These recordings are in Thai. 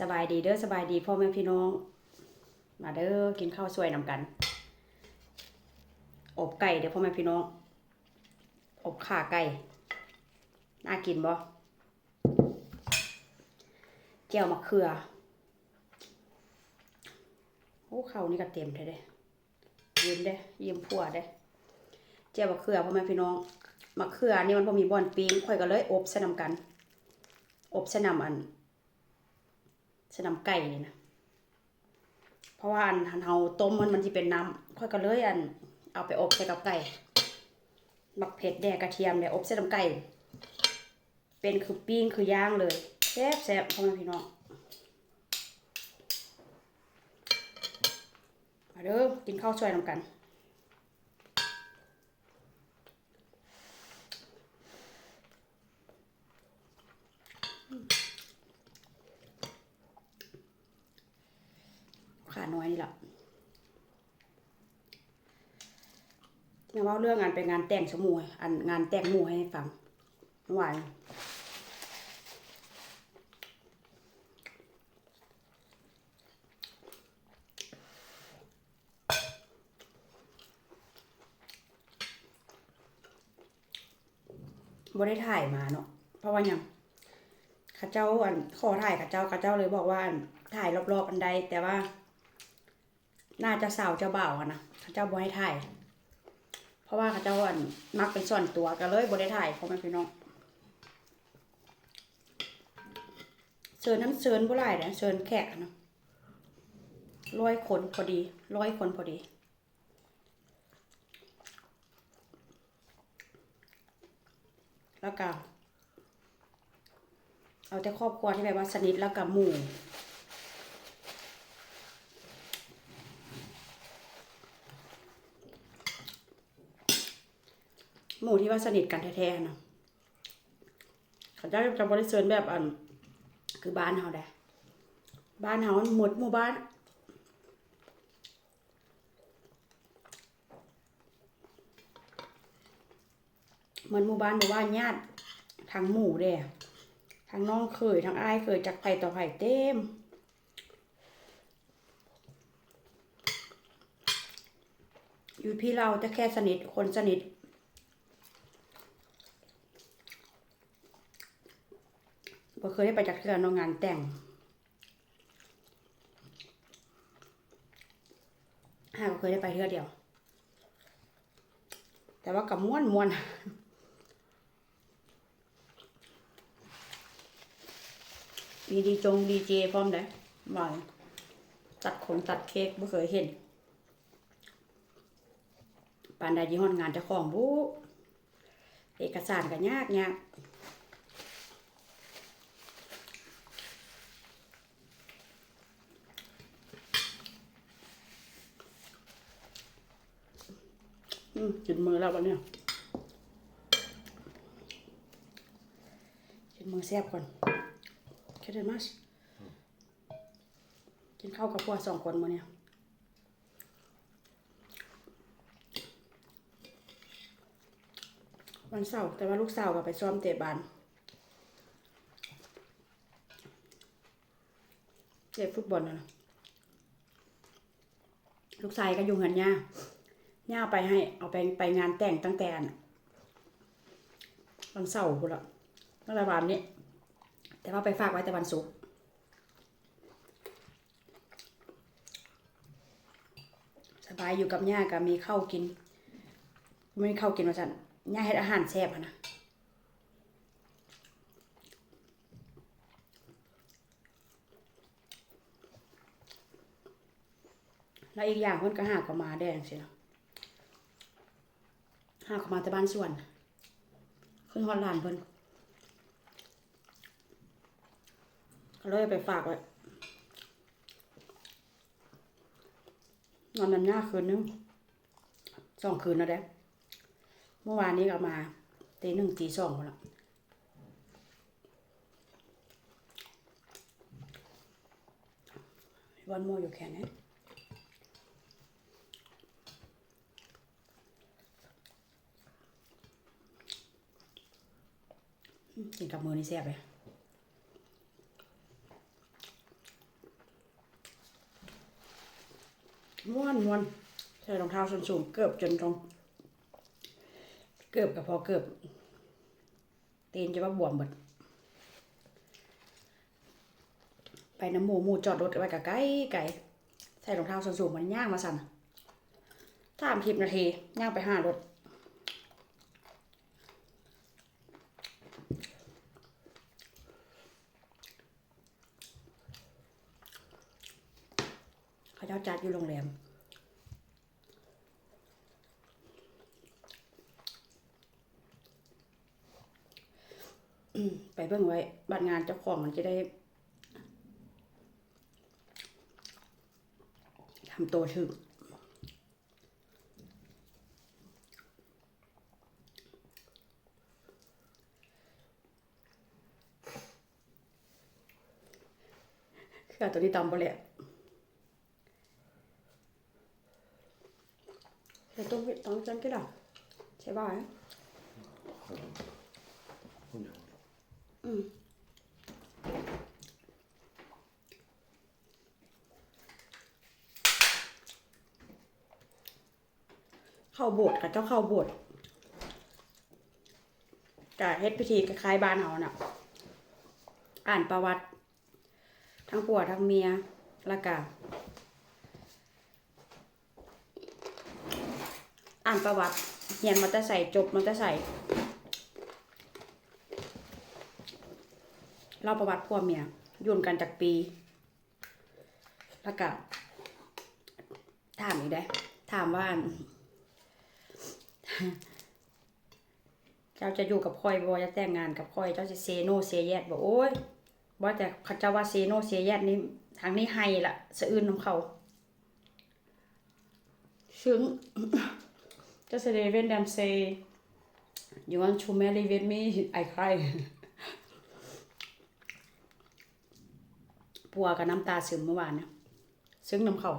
สบายดีเด้อสบายดีพ่อแม่พี่น้อง มาเด้อกินข้าวสวยนำกัน อบไก่เด้อพ่อแม่พี่น้อง อบข่าไก่น่ากินบ่เจียวมะเขือโอ้ข้าวนี่ก็เต็มเลยเด้ยิ้มเด้ยิ้มผัวเด้เจียวมะเขือพ่อแม่พี่น้องมะเขือนี่มันพอมีบอนปิ้งข่อยก็เลย อบใส่นำกัน อบใส่นำอัน สนำไก่นี่นะเพราะว่าอันหันเฮาต้มมันมันจะเป็นน้ำค่อยก็เลยอัน เอาไปอบใส่กับไก่บักเผ็ดแดกกระเทียมเนี่ยอบใส่น้ำไก่ เป็นคือปิ้งคือย่างเลยแซ่บแซ่บพ่อแม่พี่น้องมาเด้อกินข้าวช่วยนำกัน ขาน้อยนี่แหละเนี่ยว่าเรื่องงานไปงานแต่งสมูอันงานแต่งหมู่ให้ฟังเมื่อวานบ่ได้ถ่ายมาเนาะเพราะว่ายังข้าเจ้าอันขอถ่ายข้าเจ้าข้าเจ้าเลยบอกว่าถ่ายรอบๆอันใดแต่ว่า น่าจะสาวเจ้าบ่าวอะนะเข้าเจ้าบ่ให้ถ่าย เพราะว่าเข้าเจ้าอันมักเป็นส่วนตัวก็เลยบ่ได้ถ่ายเพราะมันพี่น้องเชิญน้ำเชิญบ่หลายนะเชิญแขกเนาะร้อยคนพอดีร้อยคนพอดีแล้วก็เอาแต่ครอบครัวที่แบบว่าสนิทแล้วกับหมู่ หมู่ที่ว่าสนิทกันแท้ๆนะเขาจะจะบริสุทธิ์แบบอัน คือบ้านเฮาได้บ้านเฮาหมดหมู่บ้านเหมือนหมู่บ้านหมู่บ้านญาติทางหมู่เด้ทางน้องเคยทางอ้ายเคยจากไผ่ต่อไผ่เต็มอยู่พี่เราจะแค่สนิทคนสนิท บ่เคยได้ไปจากเทือนงานแต่งห้าก็เคยได้ไปเทือเดียว แต่ว่ากับม้วนม้วนมีดีจงดีเจพร้อมได้บ่อยตัดของตัดเค้กบ่เคยเห็นปานใดยี่ห้องานจะของบุเอกสารก็ยากยาก อืมจุดมือแล้ววันเนี้ยจุดมือแซ่บก่อนแค่เดินมากินข้าวกับพวกสองคนมาเนี่ยวันเสาร์แต่ว่าลูกสาวก็ไปซ้อมเตะบอลเตะฟุตบอลนะลูกชายก็อยู่เงินย่า ย่าไปให้ เอาไปไปงานแต่งตั้งแต่วันเสาร์พุ่นละตั้งแต่วันนี้ แต่ว่าไปฝากไว้แต่วันศุกร์สบายอยู่กับย่าก็มีข้าวกินไม่มีข้าวกินมาจันย่าเฮ็ดอาหารแซ่บนะแล้วอีกอย่างเพิ่นก็หากมาแดงสิเนาะ หาก็มาแต่บ้านสวน ขึ้นฮอดลานเพิ่นก็เลยไปฝากไว้นอนนันหน้าคืนนึงสองคืนแล้วเด้เมื่อวานนี้ก็มาตีหนึ่งตีสองหมดละวันโมอยู่แค่นี้ กินกับมือนี่แซ่บเลยม้วนม้วนใส่รองเท้าส้นสูงเกือบจนตรงเกือบกับพอเกือบเตีนจะว่าบวมหมดไปน้ำหมูหมูจอดรถไว้กับไก่ไก่ใส่รองเท้าส้นสูงมันย่างมาสั่นสามลิปนาทีย่างไปห้ารถ จัดอยู่โรงแรมไปเบิ่งไว้บัตรงานเจ้าของมันจะได้ทำตัวถึงคือเอาตัวนี้ตำไปเลยแต่ ต้องต้องจังกี่ล่ะใช่ป่ะ Hon gör det. เข้าโบสถ์กับเจ้าข้าโบสถ์กะเฮ็ดพิธีคล้ายๆบ้านเฮาน่ะ อ่านประวัติ ทั้งผัวทั้งเมียแล้วก็อ่าน ประวัติเรียนมาแต่ใส่จบมาแต่ใส่เล่าประวัติผัวเมียยุ่นกันจากปี แล้วก็ถามอีกได้ ถามว่า เจ้าจะอยู่กับคอยบ่จะแต่งงานกับคอย เจ้าจะเซโนเซเยสบอกโอ้ยบ่แต่เขาจ้าว่าเซโนเซเยสนี่ทางนี้ให้ละสะอื่นของเขา ซึ่ง just even them say you want to marry with me I cry ปัวกับน้ำตาซึมเมื่อวานเนี่ยซึ้งน้ำเขา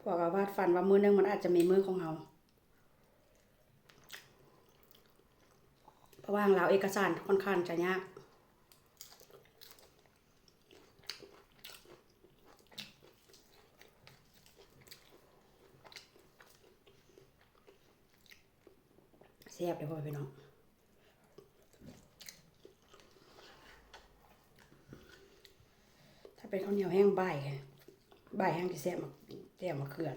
พวกเราวาดฝันว่ามือนึงมันอาจจะมีมือของเราเพราะว่าของเราเอกสารค่อนข้างจะยาก เสียบเลยพ่อพี่น้องถ้าเป็นข้าวเหนียวแห้งใบใบแห้งที่แซ่บมาแซ่บมาเขื่อน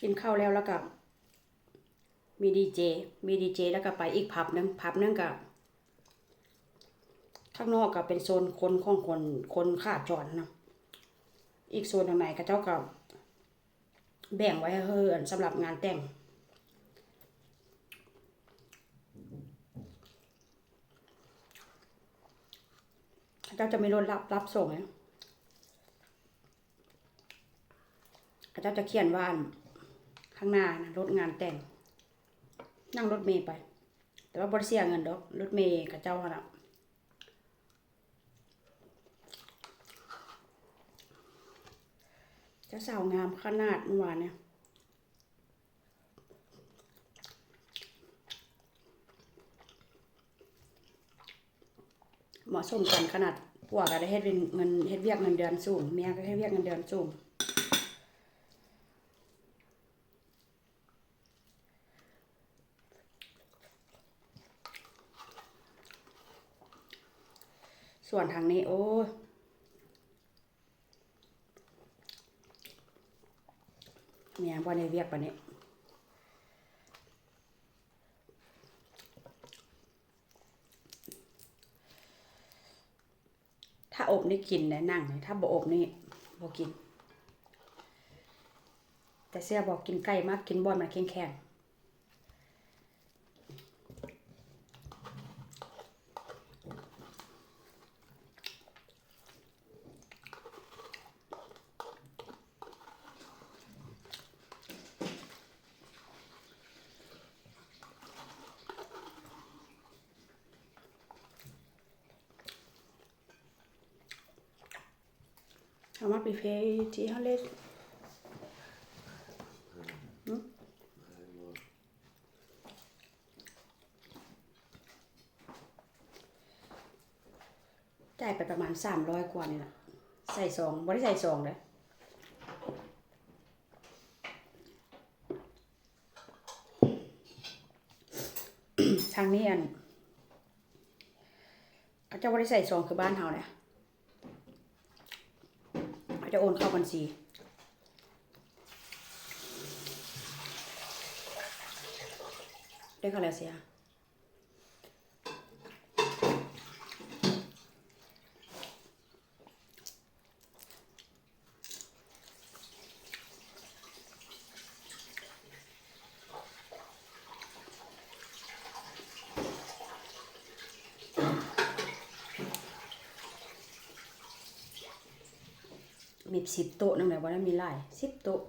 กินข้าวแล้วแล้วก็มีดีเจ มีดีเจแล้วก็ไปอีกผับหนึงผับนึงกับข้างนอกก็เป็นโซนคนของคนคนขาจรเนาะ อีกโซนทางไหนก็เจ้าก็แบ่งไว้เฮือนสำหรับงานแต่ง เจ้าจะไม่รถรับรับส่งไงเจ้าจะเขียนว่านข้างหน้านะรถงานแต่ง นั่งรถเมย์ไป แต่ว่าบริเสียเงินดอกรถเมย์กับเจ้าน่ะ จ้าสาวงามขนาดเมื่อวานเนี่ยเหมาะสมกันขนาดผัวก็ได้เฮ็ดเป็นเงินเฮ็ดเวียกเงินเดือนสูงเมียก็เฮ็ดเวียกเงินเดือนสูงส่วนทางนี้โอ้ เมียบ่ได้เรียกปานนี้ถ้าอบนี่กินนะนั่งเลยถ้าบ่อบนี่บ่กิน แต่เสื้อบอกกินไก่มากกินบ่อนมันแข็งแข็ง আমার বিভেটি เลยจ่ายไปประมาณสามร้อยกว่านี่นะใส่ซองบ่ได้ใส่ซองเลยทางนี้อันเขาจะบ่ได้ใส่ซองคือบ้านเฮาเนี่ย เขาจะโอนเข้าบัญชี ได้ค่าแล้วเสีย มีสิบโต๊ะนั่นแหละว่าได้มีหลายสิบโต๊ะ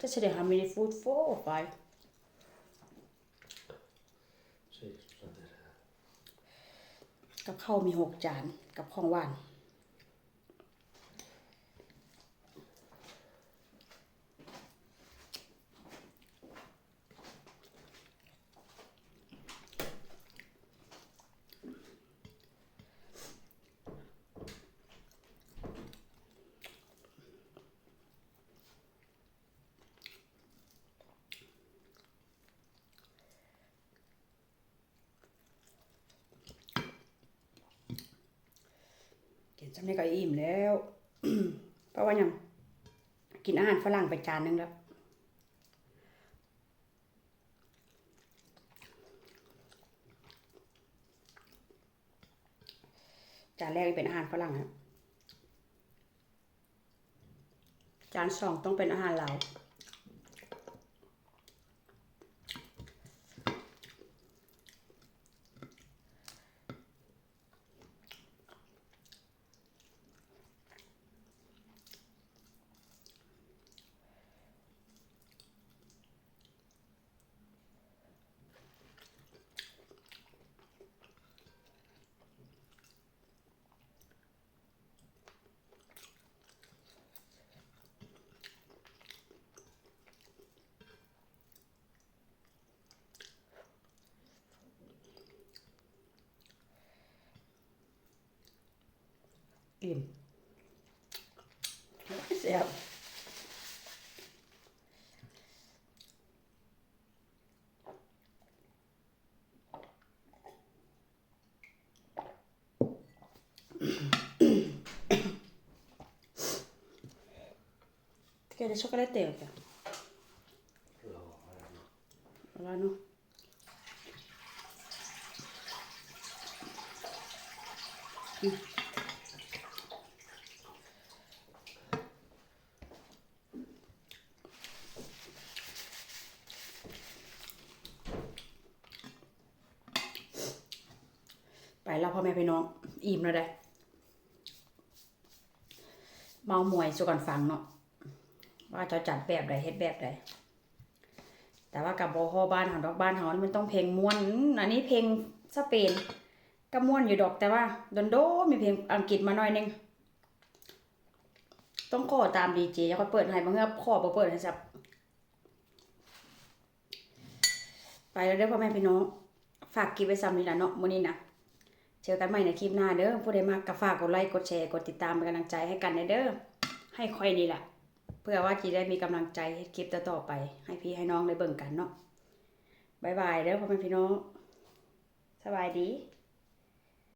จะเฉลี่ย how many food four or five Six platter. กับข้าวมีหกจานกับของหวาน จำนี้ก็อิ่มแล้ว เพราะว่ายังกินอาหารฝรั่งไปจานหนึงแล้วจานแรกเป็นอาหารฝรั่งครับ จานสองต้องเป็นอาหารลาว อิ่มแซ่บ แล้วพ่อแม่พี่น้อง อิ่มแล้วได้เมามวยสุกันฟังเนาะว่าจะจัดแบบใดเฮ็ดแบบใดแต่ว่ากับโบฮอบ้านเฮาดอกบ้านเฮานี่มันต้องเพลงม่วนอันนี้เพลงสเปนก็ม่วนอยู่ดอกแต่ว่าโดนโดมีเพลงอังกฤษมาหน่อยนึงต้องขอตามดีเจแล้วก็เปิดให้บางเงื่อขอบ่เปิดให้ซับไปแล้วเด้พ่อแม่พี่น้องฝากกินไว้ซ้ำนี่ละเนาะมื้อนี้นะ เจอกันใหม่ในคลิปหน้าเด้อผู้ใดมากก็ฝากกดไลค์กดแชร์กดติดตามเป็นกำลังใจให้กันเด้อให้ค่อยนี่แหละเพื่อว่าจีได้มีกำลังใจคลิปต่อๆไป ให้พี่ให้น้องได้เบิ่งกันเนาะบายบายเด้อพ่อแม่พี่น้องสบายดี